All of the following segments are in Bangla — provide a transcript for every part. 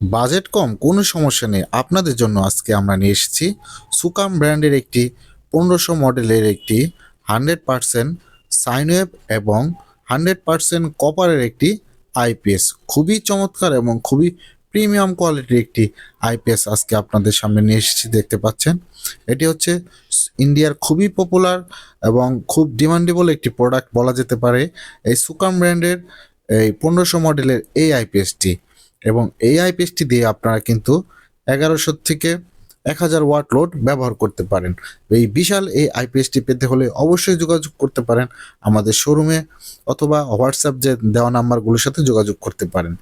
বাজেট কম, কোনো সমস্যা নেই। আপনাদের জন্য আজকে আমরা নিয়ে এসেছি সুকাম ব্র্যান্ডের একটি পনেরোশো মডেলের একটি হান্ড্রেড পারসেন্ট সাইনওয়েভ এবং হান্ড্রেড পারসেন্ট কপারের একটি আইপিএস খুবই চমৎকার এবং খুবই প্রিমিয়াম কোয়ালিটির একটি আইপিএস আজকে আপনাদের সামনে নিয়ে এসেছি, দেখতে পাচ্ছেন। এটি হচ্ছে ইন্ডিয়ার খুবই পপুলার এবং খুব ডিমান্ডেবল একটি প্রোডাক্ট বলা যেতে পারে। এই সুকাম ব্র্যান্ডের এই পনেরোশো মডেলের এই আইপিএসটি এবং এই আইপিএসটি দিয়ে আপনারা কিন্তু এগারোশো থেকে এক হাজার ওয়াট লোড ব্যবহার করতে পারেন। এই বিশাল এই আইপিএসটি পেতে হলে অবশ্যই যোগাযোগ করতে পারেন আমাদের শোরুমে অথবা হোয়াটসঅ্যাপ যে দেওয়া নাম্বারগুলোর সাথে যোগাযোগ করতে পারেন।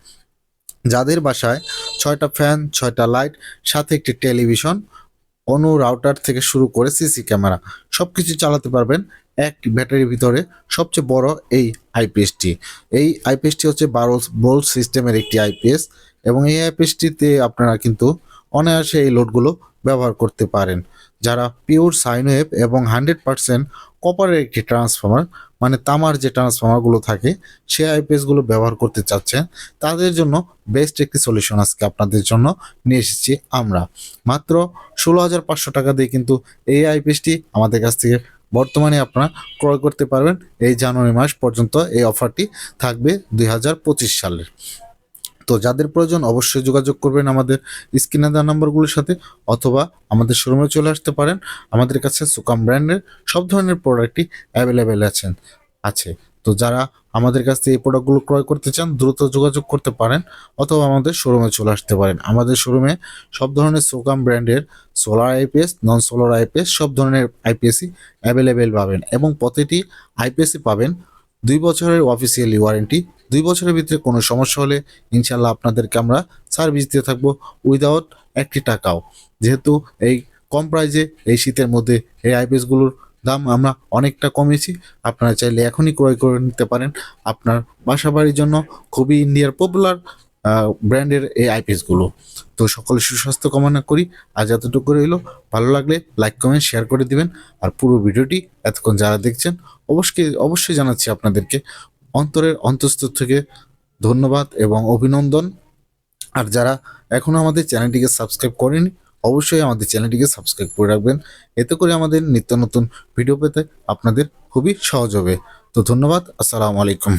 যাদের বাসায় ছয়টা ফ্যান ছয়টা লাইট সাথে একটি টেলিভিশন অনু রাউটার থেকে শুরু করে সিসি ক্যামেরা সব কিছু চালাতে পারবেন এক ব্যাটারির ভিতরে সবচেয়ে বড় এই আইপিএসটি এই আইপিএসটি হচ্ছে বারো বোল্ট সিস্টেমের একটি আইপিএস এবং এই আইপিএসটিতে আপনারা কিন্তু অনায়াসে এই লোডগুলো ব্যবহার করতে পারেন। যারা পিওর সাইনওয়েভ এবং হান্ড্রেড পার্সেন্ট কপারের একটি ট্রান্সফর্মার মানে তামার যে ট্রান্সফর্মারগুলো থাকে সেই আইপিএসগুলো ব্যবহার করতে চাচ্ছেন, তাদের জন্য বেস্ট একটি সলিউশন আজকে আপনাদের জন্য নিয়ে এসেছি আমরা। মাত্র ষোলো হাজার পাঁচশো টাকা দিয়ে কিন্তু এই আইপিএসটি আমাদের কাছ থেকে বর্তমানে আপনারা ক্রয় করতে পারবেন এই জানুয়ারি মাস পর্যন্ত এই অফারটি থাকবে দুই হাজার পঁচিশ সালের। তো যাদের প্রয়োজন অবশ্যই যোগাযোগ করবেন আমাদের স্ক্রিনে দেওয়া নাম্বারগুলোর সাথে অথবা আমাদের শোরুমে চলে আসতে পারেন। আমাদের কাছে সুকাম ব্র্যান্ডের সব ধরনের প্রোডাক্টই অ্যাভেলেবেল আছেন আছে। তো যারা আমাদের কাছ থেকে এই প্রোডাক্টগুলো ক্রয় করতে চান, দ্রুত যোগাযোগ করতে পারেন অথবা আমাদের শোরুমে চলে আসতে পারেন। আমাদের শোরুমে সব ধরনের সোকাম ব্র্যান্ডের solar IPS non solar IPS সব ধরনের আইপিএসই অ্যাভেলেবেল পাবেন এবং প্রতিটি আইপিএসই পাবেন দুই বছরের অফিসিয়ালি ওয়ারেন্টি দুই বছরের ভিতরে কোনো সমস্যা হলে ইনশাল্লাহ আপনাদেরকে আমরা সার্ভিস দিয়ে থাকব উইদাউট একটি টাকাও। যেহেতু এই কম প্রাইজে এই শীতের মধ্যে এই আইপিএসগুলোর দাম আমরা অনেকটা কমিয়েছি। আপনারা চাইলে এখনই ক্রয় করে নিতে পারেন। আপনার বাসা বাড়ির জন্য খুবই ইন্ডিয়ার পপুলার ব্র্যান্ডের এই আইপিএসগুলো তো সকলে সুস্বাস্থ্য কামনা করি। আজ এতটুকু রইল। ভালো লাগলে লাইক কমেন্ট শেয়ার করে দিবেন। আর পুরো ভিডিওটি এতক্ষণ যারা দেখছেন অবশ্যই অবশ্যই জানাচ্ছি আপনাদেরকে। অন্তরের অন্তঃস্থ থেকে ধন্যবাদ এবং অভিনন্দন। আর যারা এখনও আমাদের চ্যানেলটিকে সাবস্ক্রাইব করেনি অবশ্যই আমাদের চ্যানেলটিকে সাবস্ক্রাইব করে রাখবেন। এতে করে আমাদের নিত্য নতুন ভিডিও পেতে আপনাদের খুবই সহজ হবে। তো ধন্যবাদ, আসসালামু আলাইকুম।